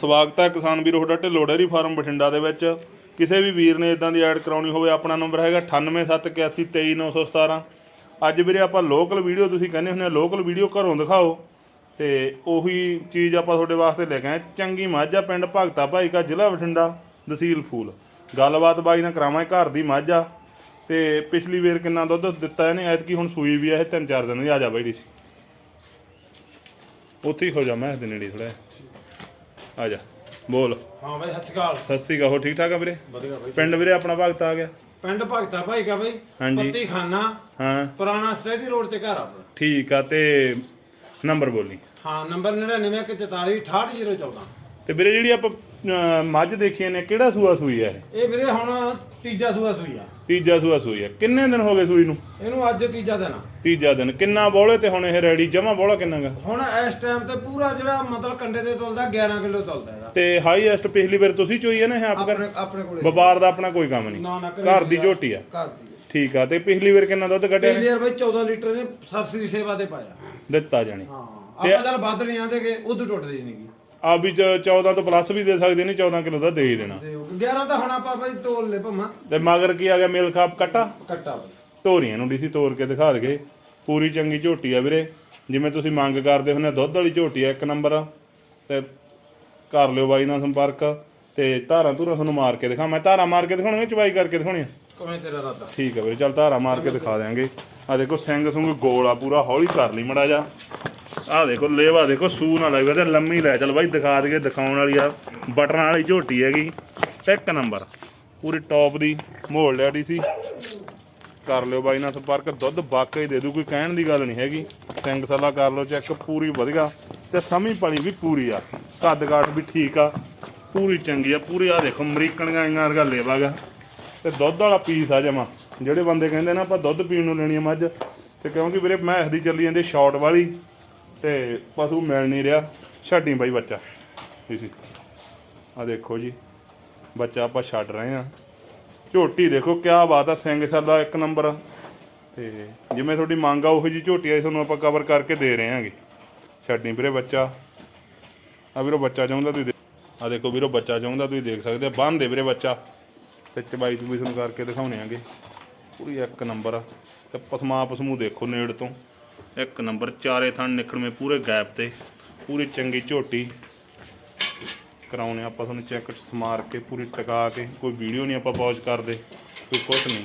ਸਵਾਗਤ ਹੈ ਕਿਸਾਨ ਵੀਰੋ, ਤੁਹਾਡਾ ਢਿੱਲੋਂ ਡੇਅਰੀ ਫਾਰਮ ਬਠਿੰਡਾ ਦੇ ਵਿੱਚ। ਕਿਸੇ ਵੀ ਵੀਰ ਨੇ ਇਦਾਂ ਦੀ ਐਡ ਕਰਾਉਣੀ ਹੋਵੇ, ਆਪਣਾ ਨੰਬਰ ਹੈਗਾ 9871823917 ਅੱਜ ਵੀਰੇ ਆਪਾਂ ਲੋਕਲ ਵੀਡੀਓ ਤੁਸੀਂ ਕਹਿੰਦੇ ਹੁੰਦੇ ਆ ਲੋਕਲ ਵੀਡੀਓ ਘਰੋਂ ਦਿਖਾਓ। ਤੇ ਉਹੀ ਚੀਜ਼ ਆਪਾਂ ਤੁਹਾਡੇ ਵਾਸਤੇ ਲੈ ਕੇ ਆਏ। ਚੰਗੀ ਮਾਝਾ ਪਿੰਡ ਭਗਤਾ ਭਾਈ ਕਾ ਜ਼ਿਲ੍ਹਾ ਬਠਿੰਡਾ, ਤਹਿਸੀਲ ਫੂਲ। ਗੱਲਬਾਤ ਬਾਈ ਨਾਲ ਕਰਾਵਾਂ ਘਰ ਦੀ ਮਾਝਾ। ਆ ਤੇ ਪਿਛਲੀ ਵੇਰ ਕਿੰਨਾ ਦੁੱਧ ਦਿੱਤਾ ਇਹਨੇ? ਐਤਕੀ ਹੁਣ ਸੂਈ ਵੀ ਇਹ ਤਿੰਨ ਚਾਰ ਦਿਨ ਦੀ, ਆ ਜਾ ਬਾਈ ਡੀਸੀ। ਉੱਥੇ ਹੀ ਹੋ ਜਾ, ਮੈਂ ਦੇ ਨੇੜੇ ਥੋੜਾ ਆ ਜਾ ਬੋਲ। ਹਾਂ ਬਾਈ ਸਤਿ ਸ਼੍ਰੀ ਅਕਾਲ। ਸਤਿ ਸ੍ਰੀ ਅਕਾਲ ਹੋ ਠੀਕ ਠਾਕ ਆ ਵੀਰੇ? ਵਧੀਆ ਬਾਈ ਪਿੰਡ ਵੀਰੇ ਆਪਣਾ ਭਗਤ ਆ ਗਿਆ? ਪਿੰਡ ਭਗਤਾ ਭਾਈ ਕਾ ਬਾਈ ਹਾਂਜੀ। ਪੱਤੀ ਖਾਨਾ ਹਾਂ। ਪੁਰਾਣਾ ਸਟੇਡੀ ਰੋਡ ਤੇ ਘਰ ਆਪਣਾ। ਠੀਕ ਆ ਤੇ ਨੰਬਰ ਬੋਲੀ। ਹਾਂ ਨੰਬਰ 9914468014 ਤੇ ਵੀਰੇ ਜਿਹੜੀ ਆਪਾਂ ਅਹ, ਮੱਝ ਦੇਖੀਆਂ ਨੇ ਕਿਹੜਾ ਸੂਆ ਸੂਈ ਹੈ? ਇਹ ਵੀਰੇ ਹੁਣ ਤੀਜਾ ਸੂਆ ਸੂਈ ਆ। ਤੀਜਾ ਸੂਆ ਸੂਈ ਹੈ ਕਿੰਨੇ ਦਿਨ ਹੋ ਗਏ ਸੂਈ ਨੂੰ? ਇਹਨੂੰ ਅੱਜ ਤੀਜਾ ਦਿਨ ਆ। ਤੀਜਾ ਦਿਨ। ਕਿੰਨਾ ਬੋਲੇ ਤੇ ਹੁਣ ਇਹ ਰੈਡੀ? ਜਮਾ ਬੋਲਾ ਕਿੰਨਾ ਗਾ? ਹੁਣ ਇਸ ਟਾਈਮ ਤੇ ਪੂਰਾ ਜਿਹੜਾ ਮਤਲਬ ਕੰਡੇ ਤੇ ਤੁਲਦਾ 11 ਕਿਲੋ ਤੁਲਦਾ ਇਹਦਾ। ਤੇ ਹਾਈਐਸਟ ਪਿਛਲੀ ਵਾਰ ਤੁਸੀਂ ਚੋਈ ਹੈ ਨਾ ਇਹ ਆਪ ਕਰ ਆਪਣੇ ਆਪਣੇ ਕੋਲੇ। ਵਪਾਰ ਦਾ ਆਪਣਾ ਕੋਈ ਕੰਮ ਨਹੀਂ। ਨਾ ਨਾ ਘਰ ਦੀ ਝੋਟੀ ਆ। ਘਰ ਦੀ ਠੀਕ ਆ। ਤੇ ਪਿਛਲੀ ਵਾਰ ਕਿੰਨਾ ਦੁੱਧ ਕੱਢਿਆ ਨੇ ਪਹਿਲੀ ਵਾਰ ਬਾਈ 14 ਲੀਟਰ ਨੇ ਸਰਸਰੀ ਸੇਵਾ ਤੇ ਪਾਇਆ। ਦਿੱਤਾ ਜਾਣੀ। ਹਾਂ। ਆਪਾਂ ਚੱਲ ਵੱਧ ਨਹੀਂ ਆਂਦੇ ਕਿ ਉਦੋਂ ਟੁੱਟਦੀ ਨਹੀਂਗੀ ਆ ਵੀ 14 ਤੋਂ ਪਲੱਸ ਵੀ ਦੇ ਸਕਦੇ ਨੇ 14 ਕਿਲੋ ਦਾ ਦੇ ਹੀ ਦੇਣਾ। ਤੇ 11 ਤਾਂ ਹੁਣ ਆਪਾਂ ਬਾਈ ਤੋਲ ਲੈ ਭਮਾ। ਤੇ ਮਗਰ ਕੀ ਆ ਗਿਆ ਮਿਲ ਖਾਪ ਕੱਟਾ? ਕੱਟਾ। ਬਾਈ ਧੋਰੀਆਂ ਨੂੰ ਡੀਸੀ ਤੋੜ ਕੇ ਦਿਖਾ ਦਗੇ ਪੂਰੀ ਚੰਗੀ ਝੋਟੀ ਆ ਵੀਰੇ। ਜਿਵੇਂ ਤੁਸੀਂ ਮੰਗ ਕਰਦੇ ਹੁੰਦੇ ਦੁੱਧ ਵਾਲੀ ਝੋਟੀ ਆ ਇੱਕ ਨੰਬਰ। ਆ ਤੇ ਕਰ ਲਿਓ ਬਾਈ ਨਾਲ ਸੰਪਰਕ। ਤੇ ਧਾਰਾਂ ਧੂਰਾਂ ਤੁਹਾਨੂੰ ਮਾਰ ਕੇ ਦਿਖਾ ਮੈਂ ਧਾਰਾਂ ਮਾਰ ਕੇ ਦਿਖਾਉਣੀਆਂ ਚਵਾਈ ਕਰਕੇ ਦਿਖਾਉਣੀ ਆ ਕਿਵੇਂ ਤੇਰਾ ਰਾਤਾ ਠੀਕ ਆ ਵੀਰੇ ਚੱਲ ਧਾਰਾਂ ਮਾਰ ਕੇ ਦਿਖਾ ਦਿਆਂਗੇ। ਆ ਦੇਖੋ ਸਿੰਘ ਸੁੰਗ ਗੋਲ ਆ ਪੂਰਾ ਹੌਲੀ ਕਰ ਲਈ ਮੜਾ ਜਾ ਆਹ ਦੇਖੋ, ਲੇਵਾ ਦੇਖੋ ਸੂ ਨਾਲ ਲੱਗ ਤੇ ਲੰਮੀ ਲੈ ਚੱਲ ਬਾਈ, ਦਿਖਾ ਦਈਏ, ਦਿਖਾਉਣ ਵਾਲੀ ਆ, ਬਟਨਾਂ ਵਾਲੀ ਝੋਟੀ ਹੈਗੀ। ਇੱਕ ਨੰਬਰ, ਪੂਰੀ ਟੌਪ ਦੀ ਮੋੜ ਲਿਆੜੀ ਸੀ। ਕਰ ਲਿਓ ਬਾਈ ਨਾਲ ਸੰਪਰਕ, ਦੁੱਧ ਵਾਕਈ ਦੇ ਦੂ, ਕੋਈ ਕਹਿਣ ਦੀ ਗੱਲ ਨਹੀਂ ਹੈਗੀ। ਸਿੰਘ ਸਲਾ ਕਰ ਲਓ ਚੈੱਕ ਪੂਰੀ ਵਧੀਆ। ਤੇ ਸਮੀ ਪਲੀ ਵੀ ਪੂਰੀ ਆ, ਕੱਦ ਕਾਟ ਵੀ ਠੀਕ ਆ, ਪੂਰੀ ਚੰਗੀ ਆ, ਪੂਰੀ ਆ ਦੇਖੋ ਅਮਰੀਕਣੀਆਂ ਇੰਗਾਂ ਵਰਗਾ ਲੇਵਾਗਾ ਤੇ ਦੁੱਧ ਵਾਲਾ ਪੀਸ ਆ ਜਮਾ, ਜਿਹੜੇ ਬੰਦੇ ਕਹਿੰਦੇ ਨਾ ਆਪਾਂ ਦੁੱਧ ਪੀਣ ਨੂੰ ਲੈਣੀ ਆ ਮੱਝ, ਤੇ ਕਿਉਂਕਿ ਵੀਰੇ ਮੈਂ ਦੀ ਚੱਲੀ ਜਾਂਦੀ ਸ਼ਾਰਟ ਵਾਲੀ ਤੇ ਪਸ਼ੂ ਮਿਲ ਨਹੀਂ ਰਿਹਾ। ਛੱਡੀ ਬਾਈ ਬੱਚਾ। ਇਸੀ ਆ ਦੇਖੋ ਜੀ। ਬੱਚਾ ਆਪਾਂ ਛੱਡ ਰਹੇ ਆ ਝੋਟੀ ਦੇਖੋ ਕਿਆ ਬਾਤ ਆ, ਸਿੰਘ ਸਾਦਾ ਇੱਕ ਨੰਬਰ। ਤੇ ਜਿਵੇਂ ਤੁਹਾਡੀ ਮੰਗ ਆ, ਉਹੋ ਜੀ ਝੋਟੀ ਆਈ ਤੁਹਾਨੂੰ ਆਪਾਂ ਕਵਰ ਕਰਕੇ ਦੇ ਰਹੇ ਆਂਗੇ ਛੱਡੀ ਵੀਰੇ ਬੱਚਾ। ਆ ਵੀਰੋ ਬੱਚਾ ਚਾਹੁੰਦਾ ਤੁਸੀਂ ਆ ਦੇਖੋ ਵੀਰੋ ਬੱਚਾ ਚਾਹੁੰਦਾ ਤੁਸੀਂ ਦੇਖ ਸਕਦੇ ਆ ਬੰਨ ਦੇ ਵੀਰੇ ਬੱਚਾ। ਤੇ ਚਬਾਈ ਚੁਬਈ ਤੁਹਾਨੂੰ ਕਰਕੇ ਦਿਖਾਉਣੇ ਆਂਗੇ। ਪੂਰੀ ਇੱਕ ਨੰਬਰ ਆ। ਤੇ ਪਸਮਾ ਪਸਮੂ ਦੇਖੋ ਨੇੜ ਤੋਂ। ਇੱਕ ਨੰਬਰ, ਚਾਰੇ ਥਣ ਨਿਕਲਵੇਂ ਪੂਰੇ ਗੈਪ ਤੇ, ਪੂਰੀ ਚੰਗੀ ਝੋਟੀ ਕਰਾਉਣੇ ਆਪਾਂ ਤੁਹਾਨੂੰ ਚੈੱਕ ਸਮਾਰ ਕੇ, ਪੂਰੀ ਟਿਕਾ ਕੇ, ਕੋਈ ਵੀਡੀਓ ਨਹੀਂ ਆਪਾਂ ਪੌਜ਼ ਕਰਦੇ, ਕੋਈ ਕੁਛ ਨਹੀਂ।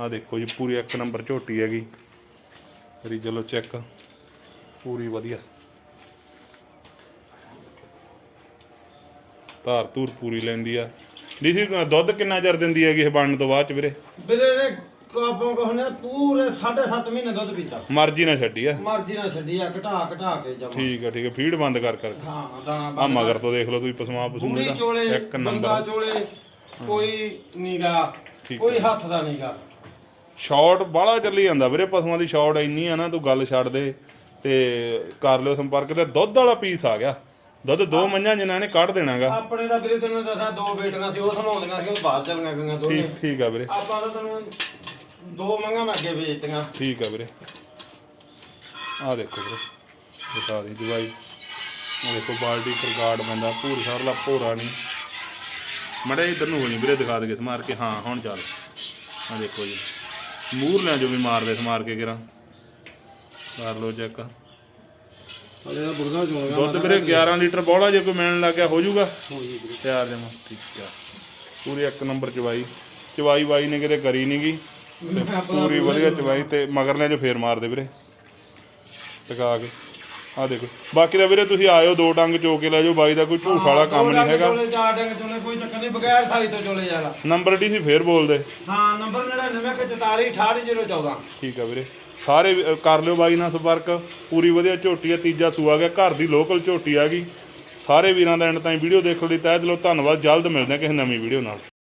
ਆ ਦੇਖੋ ਜੀ, ਪੂਰੀ ਇੱਕ ਨੰਬਰ ਝੋਟੀ ਹੈਗੀ। ਕਰੀ ਚਲੋ ਚੈੱਕ, ਪੂਰੀ ਵਧੀਆ। ਧਾਰ ਧੂਰ ਪੂਰੀ ਲੈਂਦੀ ਆ। ਡੀਸੀ ਦੁੱਧ ਕਿੰਨਾ ਚਿਰ ਦਿੰਦੀ ਹੈਗੀ ਇਹ ਬਣਨ ਤੋਂ ਬਾਅਦ ਚ ਵੀਰੇ? ਵੀਰੇ ਕਾਪੋਂ ਕਹਨੇ ਪੂਰੇ 7.5 ਮਹੀਨੇ ਦੁੱਧ ਪੀਤਾ ਮਰਜ਼ੀ ਨਾਲ ਛੱਡੀ ਆ। ਮਰਜ਼ੀ ਨਾਲ ਛੱਡੀ ਆ ਘਟਾ ਘਟਾ ਕੇ ਜਮਾ। ਠੀਕ ਆ ਠੀਕ ਆ ਫੀਡ ਬੰਦ ਕਰ ਕਰ ਹਾਂ ਦਾਣਾ ਆ ਮਗਰ ਤੋਂ ਦੇਖ ਲਓ ਤੁਸੀਂ ਪਸਮਾ ਪਸੂਨੇ ਪੂਰੀ ਦਾ ਇੱਕ ਬੰਦਾ ਨੰਬਰ ਚੋਲੇ ਕੋਈ ਨੀਗਾ ਠੀਕ ਕੋਈ ਹੱਥ ਦਾ ਨੀਗਾ। ਸ਼ਾਰਟ ਬਾਹਲਾ ਚੱਲੀ ਜਾਂਦਾ ਵੀਰੇ ਪਸ਼ੂਆਂ ਦੀ ਸ਼ਾਰਟ ਇੰਨੀ ਆ ਨਾ ਤੂੰ ਗੱਲ ਛੱਡ ਦੇ ਤੇ ਕਰ ਲਿਓ ਸੰਪਰਕ ਤੇ ਦੁੱਧ ਵਾਲਾ ਪੀਸ ਆ ਗਿਆ। ਦੁੱਧ ਦੋ ਮੰਝਾਂ ਜਿਨ੍ਹਾਂ ਨੇ ਕੱਢ ਦੇਣਾਗਾ ਆਪਣੇ ਦਾ ਵੀਰੇ ਤੈਨੂੰ ਦੱਸਾਂ ਦੋ ਬੇਟੀਆਂ ਸੀ ਉਹ ਸੰਭਾਉਂਦੀਆਂ ਸੀ ਉਹ ਬਾਹਰ ਚਲੀਆਂ ਗਈਆਂ ਦੋਨੇ। ਠੀਕ ਠੀਕ ਆ ਵੀਰੇ। ਆਪਾਂ ਤਾਂ ਤੈਨੂੰ ਦੋ ਮੰਗਾ ਮੈਂ ਅੱਗੇ ਵੇਚਤੀਆਂ। ਠੀਕ ਆ ਵੀਰੇ। ਆ ਦੇਖੋ ਵੀਰੇ ਦਿਖਾ ਦੇ ਜਵਾਈ ਆ ਦੇਖੋ ਬਾਲਟੀ ਪਰ ਗਾਰਡ ਬੰਦਾ ਪੂਰ ਸਰਲਾ ਭੋਰਾ ਨਹੀਂ। ਮੜੇ ਇਧਰ ਨੂੰ ਨਹੀਂ ਵੀਰੇ ਦਿਖਾ ਦੇ ਸਮਾਰ ਕੇ। ਹਾਂ ਹੁਣ ਚੱਲ। ਆ ਦੇਖੋ ਜੀ। ਮੂਰ ਲਿਆ ਜੋ ਵੀ ਮਾਰਦੇ ਸਮਾਰ ਕੇ ਕਿਰਾਂ। ਕਰ ਲੋ ਚੈੱਕ। ਹਲੇ ਦਾ ਬੁਰਗਾ ਚੋਲ ਦੁੱਧ ਵੀਰੇ 11 ਲੀਟਰ ਬੋਲਾ ਜੇ ਕੋਈ ਮਿਲਣ ਲੱਗ ਗਿਆ ਹੋ ਜਾਊਗਾ। ਤਿਆਰ ਜਮਾ ਠੀਕ ਆ। ਪੂਰੀ ਇੱਕ ਨੰਬਰ ਚਵਾਈ। ਚਵਾਈ ਬਾਈ ਨੇ ਕਿਤੇ ਕਰੀ ਨਹੀਂਗੀ ਪੂਰੀ ਵਧੀਆ ਚਵਾਈ ਤੇ ਮਗਰਲੇ ਜੋ ਫੇਰ ਮਾਰਦੇ ਵੀਰੇ। ਟਿਕਾ ਕੇ। ਆ ਦੇਖੋ। ਬਾਕੀ ਦਾ ਵੀਰੇ ਤੁਸੀਂ ਆਇਓ ਦੋ ਡੰਗ ਚੋ ਕੇ ਲੈ ਜਾਓ ਬਾਈ ਦਾ ਕੋਈ ਝੂਠ ਵਾਲਾ ਕੰਮ ਨਹੀਂ ਹੈਗਾ। ਚੋਲੇ ਚਾਰ ਡੰਗ ਚੋਲੇ ਕੋਈ ਚੱਕਰ ਨਹੀਂ ਬਗੈਰ ਸਾਈ ਤੋਂ ਚੋਲੇ ਜਾਲਾ ਨੰਬਰ ਡੀ ਸੀ ਫੇਰ ਬੋਲਦੇ। ਹਾਂ ਨੰਬਰ 9944 ਠੀਕ ਆ ਵੀਰੇ। ਸਾਰੇ ਅ, ਕਰ ਲਿਓ ਬਾਈ ਨਾਲ ਸੰਪਰਕ। ਪੂਰੀ ਵਧੀਆ ਝੋਟੀ ਆ ਤੀਜਾ ਸੂਆ ਗਿਆ। ਘਰ ਦੀ ਲੋਕਲ ਝੋਟੀ ਆ ਗਈ। ਸਾਰੇ ਵੀਰਾਂ ਦਾ ਐਂਡ ਤਾਈਂ ਵੀਡੀਓ ਦੇਖਣ ਲਈ ਤਹਿ ਦਿਲੋਂ ਧੰਨਵਾਦ। ਜਲਦ ਮਿਲਦੇ ਹਾਂ ਕਿਸੇ ਨਵੀਂ ਵੀਡੀਓ ਨਾਲ।